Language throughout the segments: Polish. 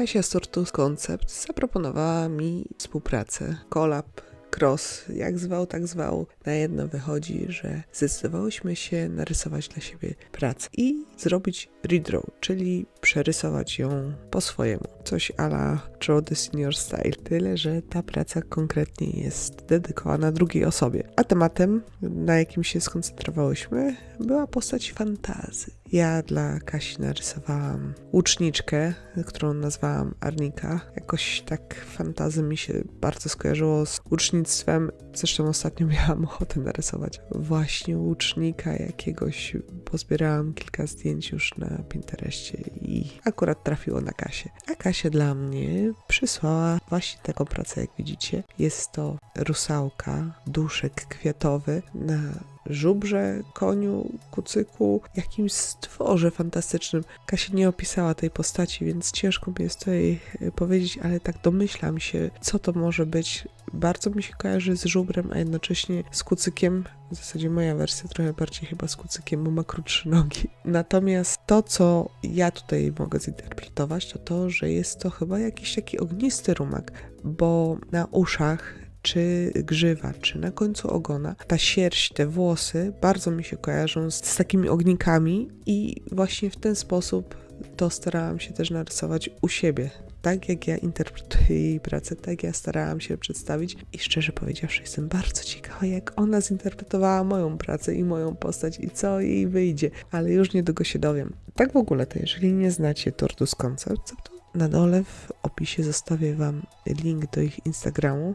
Kasia z Tortus Concept zaproponowała mi współpracę, kolab, cross, jak zwał, tak zwał. Na jedno wychodzi, że zdecydowałyśmy się narysować dla siebie pracę i zrobić redraw, czyli przerysować ją po swojemu. Coś ala Draw the Senior Style. Tyle, że ta praca konkretnie jest dedykowana drugiej osobie. A tematem, na jakim się skoncentrowałyśmy, była postać fantazy. Ja dla Kasi narysowałam łuczniczkę, którą nazwałam Arnika. Jakoś tak fantazy mi się bardzo skojarzyło z łucznictwem. Zresztą ostatnio miałam ochotę narysować właśnie łucznika jakiegoś. Pozbierałam kilka zdjęć już na Pinterestie i akurat trafiło na Kasię. A Kasia dla mnie przysłała właśnie taką pracę, jak widzicie. Jest to rusałka, duszek kwiatowy na żubrze, koniu, kucyku, jakimś stworze fantastycznym. Kasia nie opisała tej postaci, więc ciężko mi jest tutaj e, powiedzieć, ale tak domyślam się, co to może być. Bardzo mi się kojarzy z żubrem, a jednocześnie z kucykiem. W zasadzie moja wersja trochę bardziej chyba z kucykiem, bo ma krótsze nogi. Natomiast to, co ja tutaj mogę zinterpretować, to to, że jest to chyba jakiś taki ognisty rumak, bo na uszach czy grzywa, czy na końcu ogona, ta sierść, te włosy bardzo mi się kojarzą z, z takimi ognikami i właśnie w ten sposób to starałam się też narysować u siebie. Tak jak ja interpretuję jej pracę, tak ja starałam się przedstawić i szczerze powiedziawszy jestem bardzo ciekawa, jak ona zinterpretowała moją pracę i moją postać i co jej wyjdzie, ale już niedługo się dowiem. Tak w ogóle to jeżeli nie znacie Tortus Concept, to na dole w opisie zostawię wam link do ich Instagramu,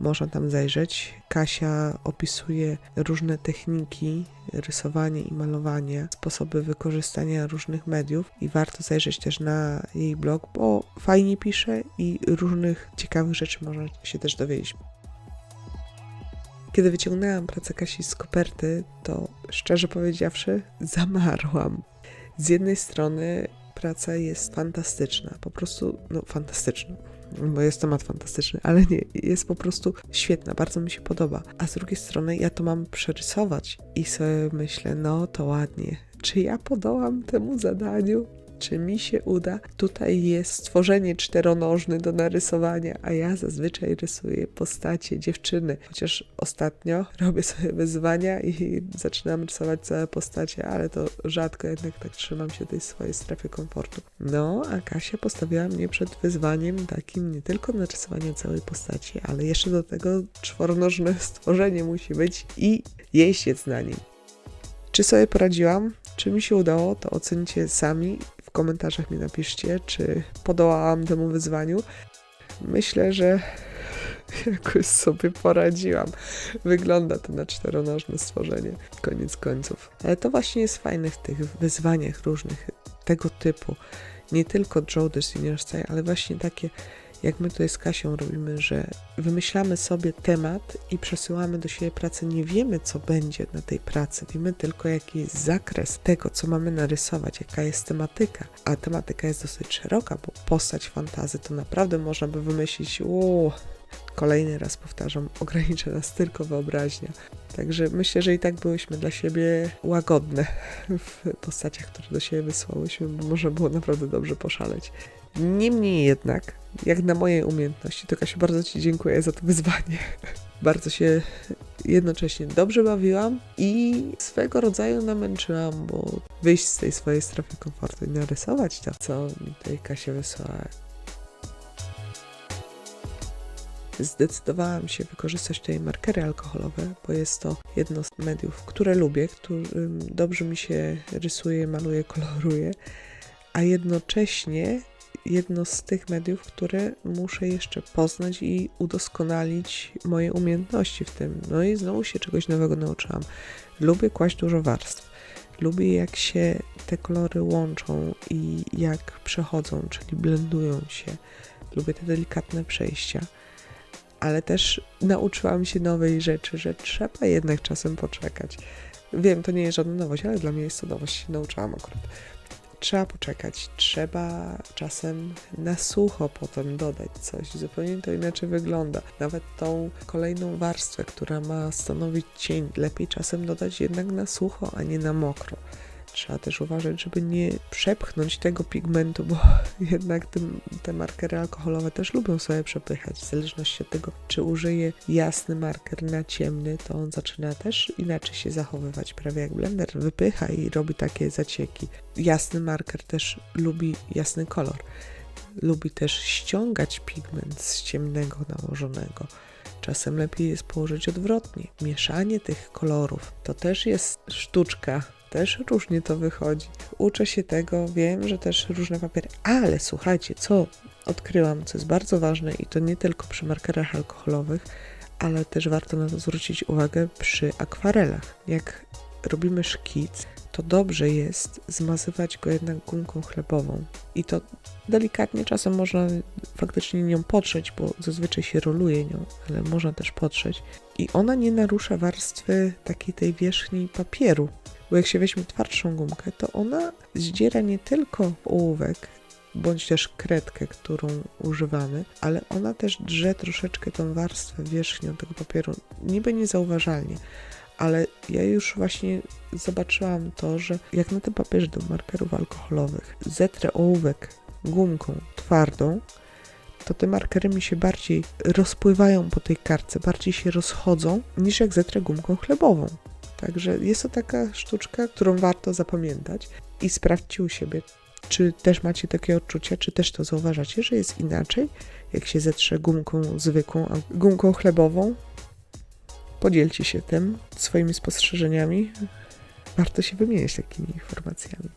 można tam zajrzeć. Kasia opisuje różne techniki rysowania i malowania, sposoby wykorzystania różnych mediów i warto zajrzeć też na jej blog, bo fajnie pisze i różnych ciekawych rzeczy można się też dowiedzieć. Kiedy wyciągnęłam pracę Kasi z koperty, to szczerze powiedziawszy, zamarłam. Z jednej strony praca jest fantastyczna, po prostu no, fantastyczna bo jest temat fantastyczny, ale nie, jest po prostu świetna, bardzo mi się podoba. A z drugiej strony ja to mam przerysować i sobie myślę, no to ładnie. Czy ja podołam temu zadaniu? Czy mi się uda. Tutaj jest stworzenie czteronożny do narysowania, a ja zazwyczaj rysuję postacie dziewczyny. Chociaż ostatnio robię sobie wyzwania i zaczynam rysować całe postacie, ale to rzadko jednak tak trzymam się tej swojej strefy komfortu. No, a Kasia postawiła mnie przed wyzwaniem takim nie tylko narysowania całej postaci, ale jeszcze do tego czworonożne stworzenie musi być i jeździec na nim. Czy sobie poradziłam? Czy mi się udało, to ocenicie sami komentarzach mi napiszcie, czy podołałam temu wyzwaniu. Myślę, że jakoś sobie poradziłam. Wygląda to na czteronożne stworzenie, koniec końców. Ale to właśnie jest fajne w tych wyzwaniach różnych tego typu. Nie tylko Joe the Senior Style, ale właśnie takie jak my tutaj z Kasią robimy, że wymyślamy sobie temat i przesyłamy do siebie pracę, nie wiemy, co będzie na tej pracy, wiemy tylko, jaki jest zakres tego, co mamy narysować, jaka jest tematyka. A tematyka jest dosyć szeroka, bo postać fantazy to naprawdę można by wymyślić, uuu, kolejny raz powtarzam, ogranicza nas tylko wyobraźnia. Także myślę, że i tak byłyśmy dla siebie łagodne w postaciach, które do siebie wysłałyśmy, bo można było naprawdę dobrze poszaleć. Niemniej jednak, jak na moje umiejętności, to Kasiu, bardzo Ci dziękuję za to wyzwanie. bardzo się jednocześnie dobrze bawiłam i swego rodzaju namęczyłam, bo wyjść z tej swojej strefy komfortu i narysować to, co mi tutaj Kasia wysłała. Zdecydowałam się wykorzystać tutaj markery alkoholowe, bo jest to jedno z mediów, które lubię, którym dobrze mi się rysuje, maluje, koloruje, a jednocześnie jedno z tych mediów, które muszę jeszcze poznać i udoskonalić moje umiejętności w tym. No i znowu się czegoś nowego nauczyłam. Lubię kłaść dużo warstw. Lubię jak się te kolory łączą i jak przechodzą, czyli blendują się. Lubię te delikatne przejścia. Ale też nauczyłam się nowej rzeczy, że trzeba jednak czasem poczekać. Wiem, to nie jest żadna nowość, ale dla mnie jest to nowość. Nauczyłam akurat trzeba poczekać, trzeba czasem na sucho potem dodać coś, zupełnie to inaczej wygląda. Nawet tą kolejną warstwę, która ma stanowić cień, lepiej czasem dodać jednak na sucho, a nie na mokro. Trzeba też uważać, żeby nie przepchnąć tego pigmentu, bo jednak tym, te markery alkoholowe też lubią sobie przepychać. W zależności od tego, czy użyję jasny marker na ciemny, to on zaczyna też inaczej się zachowywać, prawie jak blender wypycha i robi takie zacieki. Jasny marker też lubi jasny kolor. Lubi też ściągać pigment z ciemnego nałożonego. Czasem lepiej jest położyć odwrotnie. Mieszanie tych kolorów to też jest sztuczka, też różnie to wychodzi. Uczę się tego, wiem, że też różne papiery, ale słuchajcie, co odkryłam, co jest bardzo ważne i to nie tylko przy markerach alkoholowych, ale też warto na to zwrócić uwagę przy akwarelach. Jak robimy szkic, to dobrze jest zmazywać go jednak gumką chlebową. I to delikatnie, czasem można faktycznie nią potrzeć, bo zazwyczaj się roluje nią, ale można też potrzeć. I ona nie narusza warstwy takiej tej wierzchniej papieru, bo jak się weźmie twardszą gumkę, to ona zdziera nie tylko ołówek, bądź też kredkę, którą używamy, ale ona też drze troszeczkę tą warstwę wierzchnią tego papieru, niby niezauważalnie, ale ja już właśnie zobaczyłam to, że jak na tym papierze do markerów alkoholowych zetrę ołówek gumką twardą, to te markery mi się bardziej rozpływają po tej kartce, bardziej się rozchodzą, niż jak zetrę gumką chlebową. Także jest to taka sztuczka, którą warto zapamiętać i sprawdźcie u siebie, czy też macie takie odczucia, czy też to zauważacie, że jest inaczej, jak się zetrze gumką zwykłą, a gumką chlebową. Podzielcie się tym, swoimi spostrzeżeniami. Warto się wymieniać takimi informacjami.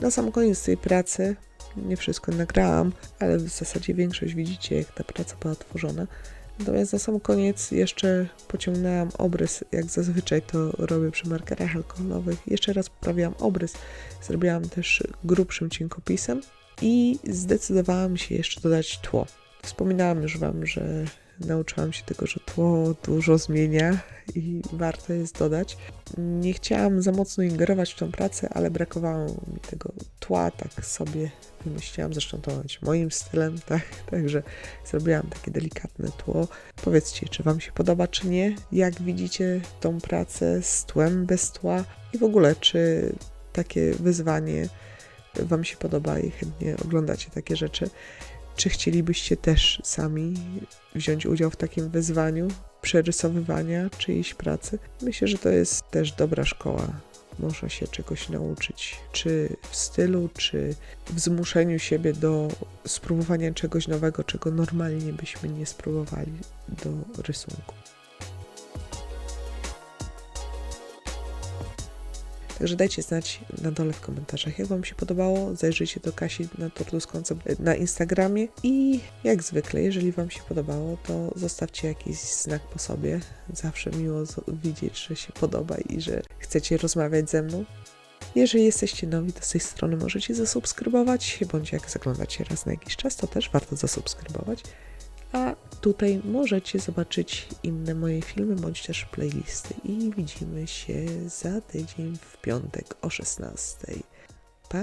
Na sam koniec tej pracy, nie wszystko nagrałam, ale w zasadzie większość widzicie, jak ta praca była tworzona. Natomiast na sam koniec jeszcze pociągnęłam obrys, jak zazwyczaj to robię przy markerach alkoholowych. Jeszcze raz poprawiłam obrys, zrobiłam też grubszym cienkopisem i zdecydowałam się jeszcze dodać tło. Wspominałam już Wam, że nauczyłam się tego, że tło dużo zmienia i warto jest dodać. Nie chciałam za mocno ingerować w tą pracę, ale brakowało mi tego tła, tak sobie wymyśliłam, zresztą to być moim stylem, tak, także zrobiłam takie delikatne tło. Powiedzcie, czy Wam się podoba, czy nie, jak widzicie tą pracę z tłem, bez tła i w ogóle, czy takie wyzwanie Wam się podoba i chętnie oglądacie takie rzeczy. Czy chcielibyście też sami wziąć udział w takim wyzwaniu przerysowywania czyjejś pracy? Myślę, że to jest też dobra szkoła. Można się czegoś nauczyć, czy w stylu, czy w zmuszeniu siebie do spróbowania czegoś nowego, czego normalnie byśmy nie spróbowali do rysunku. Także dajcie znać na dole w komentarzach, jak Wam się podobało. Zajrzyjcie do Kasi na Tortus Concept na Instagramie i jak zwykle, jeżeli Wam się podobało, to zostawcie jakiś znak po sobie. Zawsze miło widzieć, że się podoba i że chcecie rozmawiać ze mną. Jeżeli jesteście nowi, z tej strony możecie zasubskrybować, bądź jak zaglądacie raz na jakiś czas, to też warto zasubskrybować. A tutaj możecie zobaczyć inne moje filmy, bądź też playlisty. I widzimy się za tydzień w piątek o 16. Pa!